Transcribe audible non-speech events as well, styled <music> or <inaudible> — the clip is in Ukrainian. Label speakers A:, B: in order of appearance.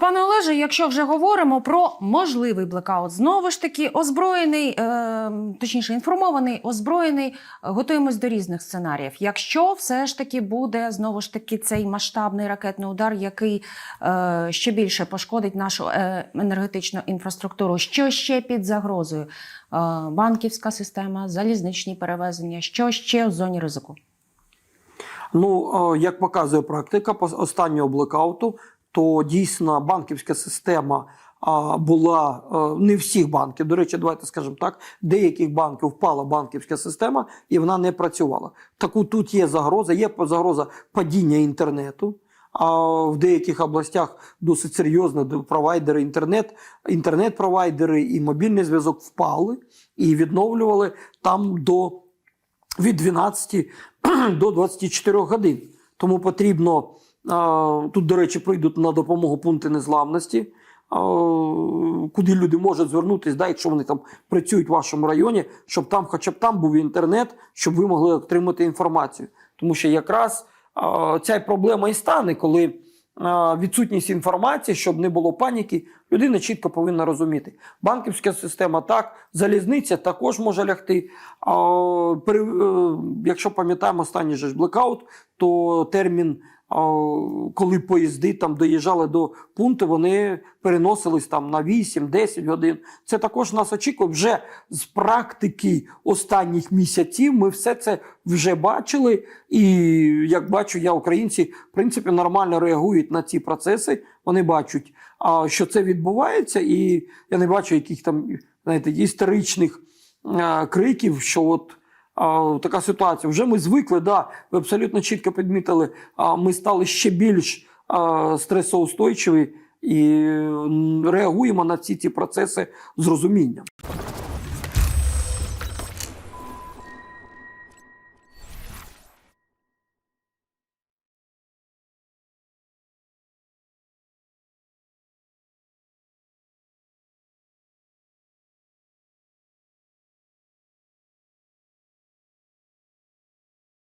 A: Пане Олеже, якщо вже говоримо про можливий блекаут, знову ж таки озброєний, е, точніше інформований, озброєний, готуємось до різних сценаріїв. Якщо все ж таки буде знову ж таки цей масштабний ракетний удар, який е, ще більше пошкодить нашу е, енергетичну інфраструктуру, що ще під загрозою? Банківська система, залізничні перевезення, що ще в зоні ризику?
B: Ну, як показує практика останнього блекауту, то дійсно банківська система була е, не всіх банків. До речі, давайте скажемо так: деяких банків впала банківська система і вона не працювала. Таку тут є загроза, є загроза падіння інтернету. А в деяких областях досить серйозно провайдери інтернет, інтернет-провайдери і мобільний зв'язок впали і відновлювали там до від 12 <clears throat> до 24 годин. Тому потрібно тут, до речі, прийдуть на допомогу пункти незламності, куди люди можуть звернутися, якщо вони там працюють в вашому районі, щоб там, хоча б там був інтернет, щоб ви могли отримати інформацію. Тому що якраз ця проблема і стане, коли відсутність інформації, щоб не було паніки, людина чітко повинна розуміти. Банківська система так, залізниця також може лягти. Е, якщо пам'ятаємо останній же блекаут, то термін, коли поїзди там доїжджали до пункту, вони переносились там на 8-10 годин. Це також нас очікує вже з практики останніх місяців. Ми все це вже бачили. І як бачу, я українці в принципі нормально реагують на ці процеси. Вони бачать, що це відбувається, і я не бачу яких там знаєте, історичних криків, що от. Така ситуація. Вже ми звикли, да, ви абсолютно чітко підмітили, а, ми стали ще більш стресоустойчиві і реагуємо на всі ці процеси з розумінням.